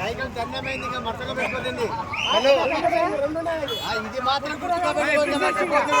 Cycle దండమైంది ఇంకా మరతగా పెట్టుకోదండి ఇది మాత్రం గుర్తుగా పెట్టుకోండి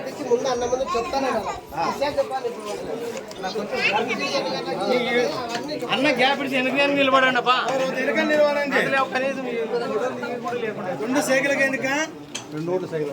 ఇచ్చి ముందు అన్న ముందు చెప్తాను అన్న గ్యాప్ ఇచ్చి వెనక నిలబడండి అబ్బా? అసలే ఒక్క కనీసం రెండు సైకిల్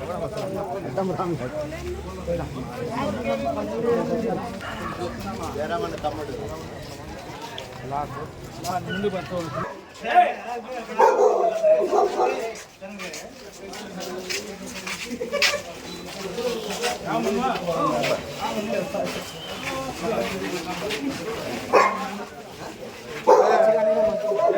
కారు వస్తావా ఏ పామ్లెట్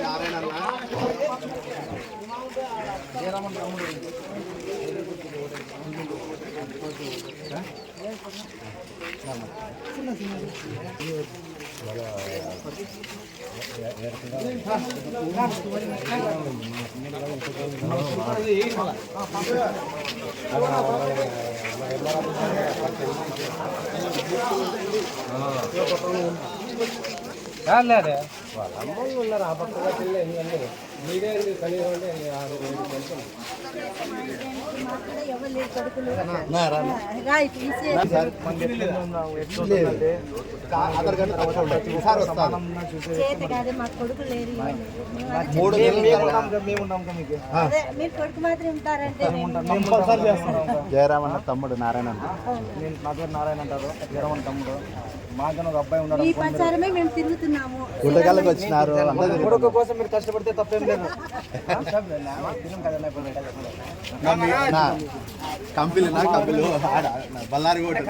నారాయణ రాలేదు వాళ్ళ అమ్మ ఉన్నారు ఆ పక్కన పిల్ల ఎన్ని మీరే కలిగి ఉంటే ఆరు ఏడు జయరామన్న తమ్ముడు నారాయణ నేను నా పేరు నారాయణ అంటారు. వీరమణ తమ్ముడు. మాకన్నా ఒక అబ్బాయి ఉన్నాడు ఈ ప్రచారమే మేము తిరుగుతున్నాము. గుండెకాళ్ళకి వచ్చినారు కొడుకు కోసం మీరు కష్టపడితే తప్పేం లేదు. లేకపోతే నా బళ్ళారి కూడా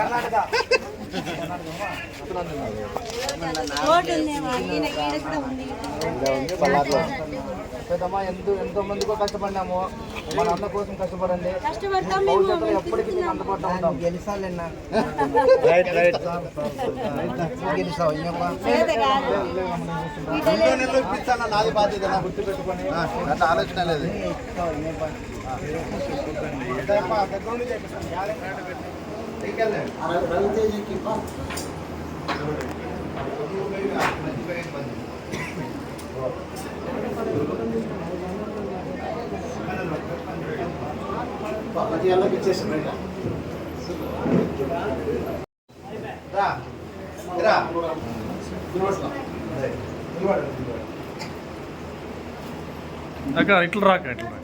పెద్దమ్మా ఎంతో ఎంతో మందికో కష్టపడినాము మన అన్న కోసం కష్టపడండి భవిష్యత్తులో ఎప్పటికీ అందుబాటులో ఉంటాం గెలిచాలన్నా రైట్ రైట్ గెలిచావు. ఆలోచన లేదు రా రా అక్క ఇట్లా రాక ఇట్లా రాక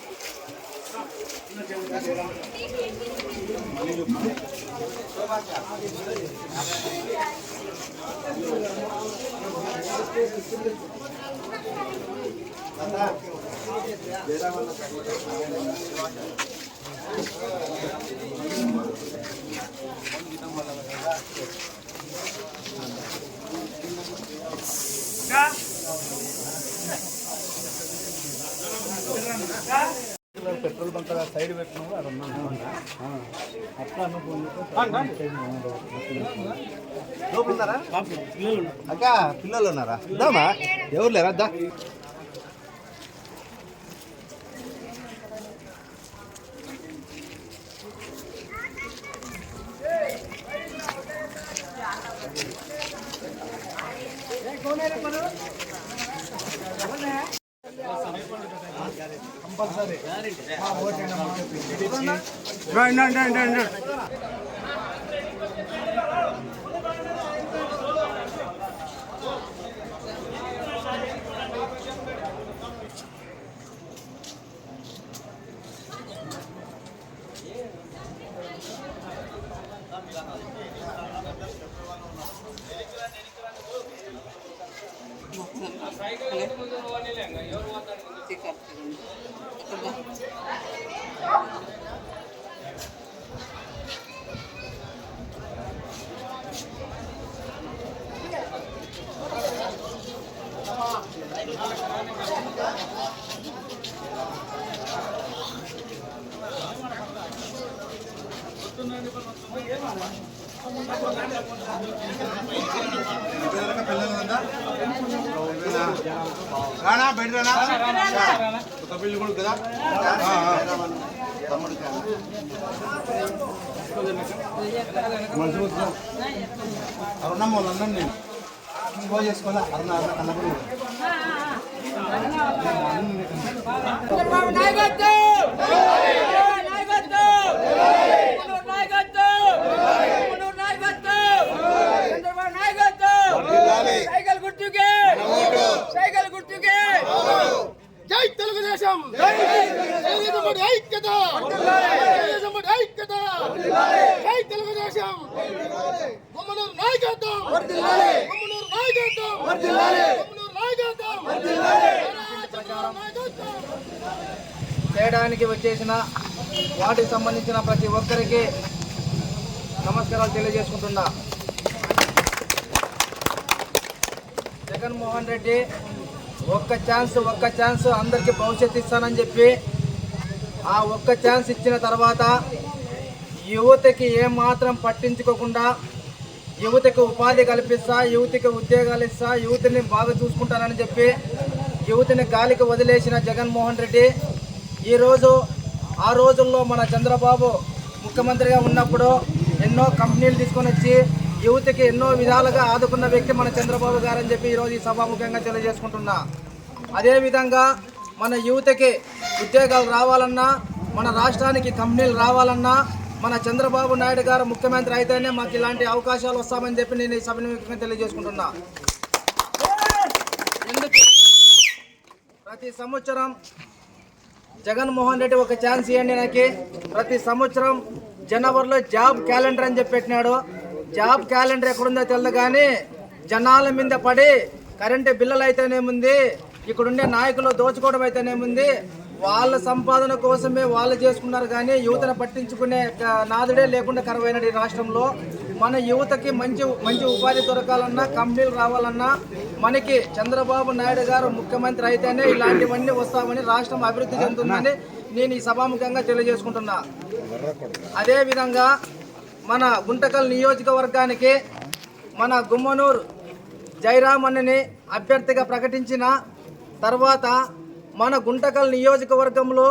Kak? Kak? Petrol bunk side పెట్టినాము అది అట్లా ఉన్నారా? అక్క పిల్లలు ఉన్నారా? ఎవరు లేరా? దా. vậy, nè, nè, రానా బయట రానా ఒక పెళ్ళి కొడుకు కదా తమ్ముడు అరుణమ్మ వాళ్ళందరూ నేను. ఫోన్ చేసుకోవాలా అరుణ అరుణ అన్న కూడా సైకిల్ గుర్తుకే సైకిల్ గుర్తుకే జై తెలుగుదేశం తెలుగుదేశం ఐక్యత తెలుగుదేశం ఐక్యత జై తెలుగుదేశం గుమ్మనూరు నాయకత్వం గుమ్మనూరు నాయకత్వం గుమ్మనూరు నాయకత్వం నాయకత్వం చేయడానికి వచ్చేసిన వాటికి సంబంధించిన ప్రతి ఒక్కరికి నమస్కారాలు తెలియజేసుకుంటున్నా. జగన్మోహన్ రెడ్డి ఒక్క ఛాన్స్ ఒక్క ఛాన్స్ అందరికీ భవిష్యత్తు ఇస్తానని చెప్పి ఆ ఒక్క ఛాన్స్ ఇచ్చిన తర్వాత యువతకి ఏమాత్రం పట్టించుకోకుండా యువతకి ఉపాధి కల్పిస్తా యువతకి ఉద్యోగాలు ఇస్తా యువతిని బాగా చూసుకుంటానని చెప్పి యువతిని గాలికి వదిలేసిన జగన్మోహన్ రెడ్డి ఈరోజు ఆ రోజుల్లో మన చంద్రబాబు ముఖ్యమంత్రిగా ఉన్నప్పుడు ఎన్నో కంపెనీలు తీసుకొని వచ్చి యువతకి ఎన్నో విధాలుగా ఆదుకున్న వ్యక్తి మన చంద్రబాబు గారు అని చెప్పి ఈరోజు ఈ సభాముఖంగా తెలియజేసుకుంటున్నా. అదేవిధంగా మన యువతకి ఉద్యోగాలు రావాలన్నా మన రాష్ట్రానికి కంపెనీలు రావాలన్నా మన చంద్రబాబు నాయుడు గారు ముఖ్యమంత్రి అయితేనే మాకు ఇలాంటి అవకాశాలు వస్తామని చెప్పి నేను ఈ సభను తెలియజేసుకుంటున్నా. ఎందుకు? ప్రతి సంవత్సరం జగన్మోహన్ రెడ్డి ఒక ఛాన్స్ ఇవ్వండి నాకు. ప్రతి సంవత్సరం జనవరిలో జాబ్ క్యాలెండర్ అని చెప్పి పెట్టినాడు. జాబ్ క్యాలెండర్ ఎక్కడుందో తెలియదు కానీ జనాల మీద పడి కరెంటు బిల్లులు అయితేనేముంది ఇక్కడుండే నాయకులు దోచుకోవడం అయితేనేముంది వాళ్ళ సంపాదన కోసమే వాళ్ళు చేసుకున్నారు కానీ యువతను పట్టించుకునే నాదుడే లేకుండా కరువైనది ఈ రాష్ట్రంలో. మన యువతకి మంచి మంచి ఉపాధి దొరకాలన్నా కంపెనీలు రావాలన్నా మనకి చంద్రబాబు నాయుడు గారు ముఖ్యమంత్రి అయితేనే ఇలాంటివన్నీ వస్తామని రాష్ట్రం అభివృద్ధి చెందుతుందని నేను ఈ సభాముఖంగా తెలియజేసుకుంటున్నా. అదేవిధంగా మన గుంటకల్ నియోజకవర్గానికి మన గుమ్మనూరు జయరామ్ అభ్యర్థిగా ప్రకటించిన తర్వాత మన గుంటకల్ నియోజకవర్గంలో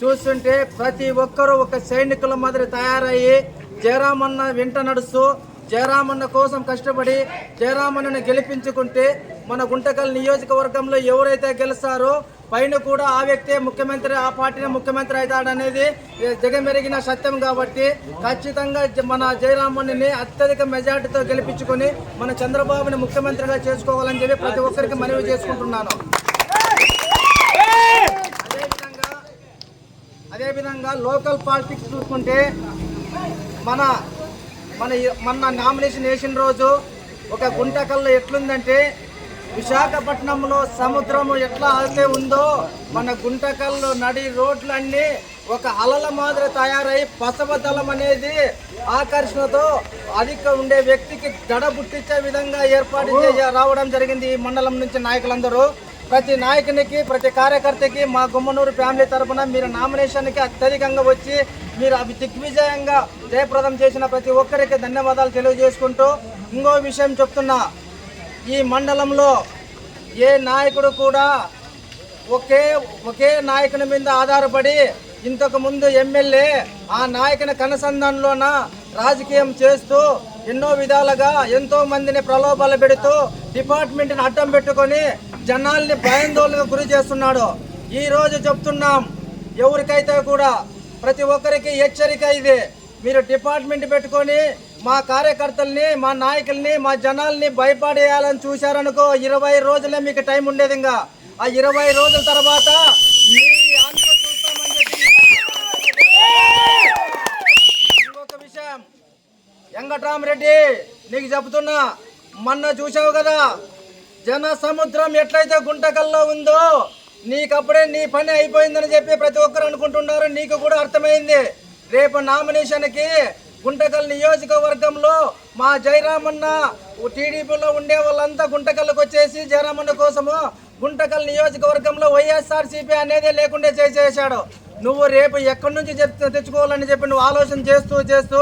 చూస్తుంటే ప్రతి ఒక్కరూ ఒక సైనికుల మాదిరి తయారయ్యి జయరామన్న వెంట నడుస్తూ జయరామన్న కోసం కష్టపడి జయరామన్నను గెలిపించుకుంటే మన గుంటకల్ నియోజకవర్గంలో ఎవరైతే గెలుస్తారో పైన కూడా ఆ వ్యక్తే ముఖ్యమంత్రి ఆ పార్టీని ముఖ్యమంత్రి అవుతాడనేది జగమెరిగిన సత్యం కాబట్టి ఖచ్చితంగా మన జయరామన్నని అత్యధిక మెజార్టీతో గెలిపించుకొని మన చంద్రబాబుని ముఖ్యమంత్రిగా చేసుకోవాలని చెప్పి ప్రతి ఒక్కరికి మనవి చేసుకుంటున్నాను. అదేవిధంగా అదేవిధంగా లోకల్ పాలిటిక్స్ చూసుకుంటే మన మన మొన్న నామినేషన్ వేసిన రోజు ఒక గుంటకల్లో ఎట్లుందంటే విశాఖపట్నంలో సముద్రము ఎట్లా అయితే ఉందో మన గుంటకల్లో నడి రోడ్లన్నీ ఒక అలల మాదిరి తయారై పసవదళం అనేది ఆకర్షణతో అధిక ఉండే వ్యక్తికి దడ పుట్టించే విధంగా ఏర్పాటు చేయ- రావడం జరిగింది ఈ మండలం నుంచి నాయకులందరూ. ప్రతి నాయకునికి ప్రతి కార్యకర్తకి మా గుమ్మనూరు ఫ్యామిలీ తరపున మీరు నామినేషన్కి అత్యధికంగా వచ్చి మీరు అవి దిగ్విజయంగా జయప్రదం చేసిన ప్రతి ఒక్కరికి ధన్యవాదాలు తెలియజేసుకుంటూ ఇంకో విషయం చెప్తున్నా. ఈ మండలంలో ఏ నాయకుడు కూడా ఒకే ఒకే నాయకుని మీద ఆధారపడి ఇంతకు ముందు ఎమ్మెల్యే ఆ నాయకుని కనసంధానంలోన రాజకీయం చేస్తూ ఎన్నో విధాలుగా ఎంతో మందిని ప్రలోభాలు పెడుతూ డిపార్ట్మెంట్ని అడ్డం పెట్టుకొని జనాల్ని భయాందోళనకు గురి చేస్తున్నాడు. ఈరోజు చెప్తున్నాం ఎవరికైతే కూడా ప్రతి ఒక్కరికి హెచ్చరిక ఇది. మీరు డిపార్ట్మెంట్ పెట్టుకొని మా కార్యకర్తల్ని మా నాయకుల్ని మా జనాల్ని భయపడేయాలని చూశారనుకో ఇరవై రోజులే మీకు టైం ఉండేది ఇంకా. ఆ ఇరవై రోజుల తర్వాత మీ ఇంకొక విషయం. వెంకటరామరెడ్డి నీకు చెబుతున్నా మొన్న చూసావు కదా జన సముద్రం ఎట్లయితే గుంటకల్లో ఉందో నీకప్పుడే నీ పని అయిపోయిందని చెప్పి ప్రతి ఒక్కరు అనుకుంటున్నారు. నీకు కూడా అర్థమైంది. రేపు నామినేషన్కి గుంటకల్ నియోజకవర్గంలో మా జయరామన్న టీడీపీలో ఉండే వాళ్ళంతా గుంటకల్కి వచ్చేసి జయరామన్న కోసము గుంటకల్ నియోజకవర్గంలో వైఎస్ఆర్సీపీ అనేది లేకుండా చేసేసాడు నువ్వు రేపు ఎక్కడి నుంచి తెచ్చుకోవాలని చెప్పి నువ్వు ఆలోచన చేస్తూ చేస్తూ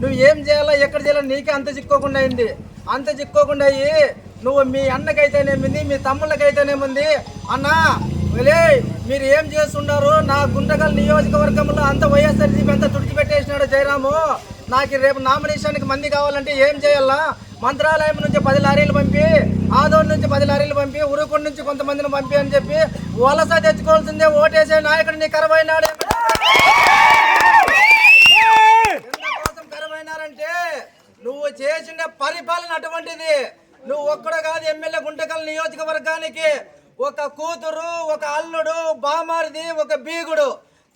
నువ్వు ఏం చేయాలో ఎక్కడ చేయాలో నీకే అంత చిక్కోకుండా అయింది. అంత చిక్కోకుండా అయ్యి నువ్వు మీ అన్నకైతేనేమింది మీ తమ్ముళ్ళకైతేనేముంది? అన్న లే మీరు ఏం చేస్తున్నారు నా గుండగల్ నియోజకవర్గంలో అంత వైఎస్ఆర్సీపీ అంతా తుడిచిపెట్టేసినాడు జయరాము. నాకు రేపు నామినేషన్కి మంది కావాలంటే ఏం చేయాలా? మంత్రాలయం నుంచి పది లారీలు పంపి ఆదోన్ నుంచి పది లారీలు పంపి ఉరుకుడు నుంచి కొంతమందిని పంపి అని చెప్పి వలస తెచ్చుకోవాల్సిందే ఓటేసే నాయకుడు నీ కరవైనాడు. ఎందుకోసం కరమైనారంటే నువ్వు చేసిన పరిపాలన అటువంటిది. నువ్వు ఒక్కడ కాదు ఎమ్మెల్యే గుంటకల్ నియోజకవర్గానికి. ఒక కూతురు ఒక అల్లుడు బామారిది ఒక బీగుడు.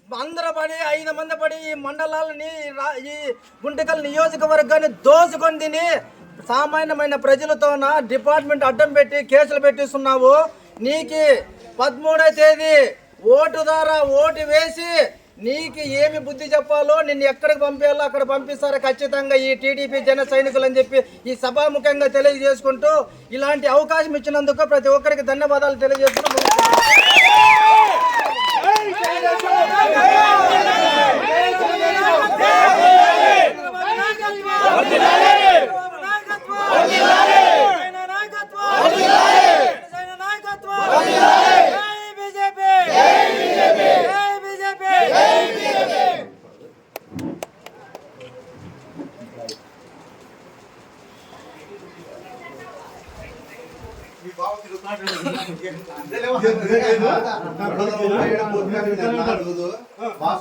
అందరూ పడి ఐదు మంది పడి ఈ మండలాలని ఈ గుంటకల్ నియోజకవర్గాన్ని దోచుకొని తిని సామాన్యమైన ప్రజలతోన డిపార్ట్మెంట్ అడ్డం పెట్టి కేసులు పెట్టిస్తున్నావు. నీకి పదమూడో తేదీ ఓటు ద్వారా ఓటు వేసి నీకు ఏమి బుద్ధి చెప్పాలో నిన్ను ఎక్కడికి పంపేయాలో అక్కడ పంపిస్తారు ఖచ్చితంగా ఈ టీడీపీ జన సైనికులు అని చెప్పి ఈ సభాముఖంగా తెలియజేసుకుంటూ ఇలాంటి అవకాశం ఇచ్చినందుకు ప్రతి ఒక్కరికి ధన్యవాదాలు తెలియజేస్తున్నాం.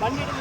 பண்ணிட்டு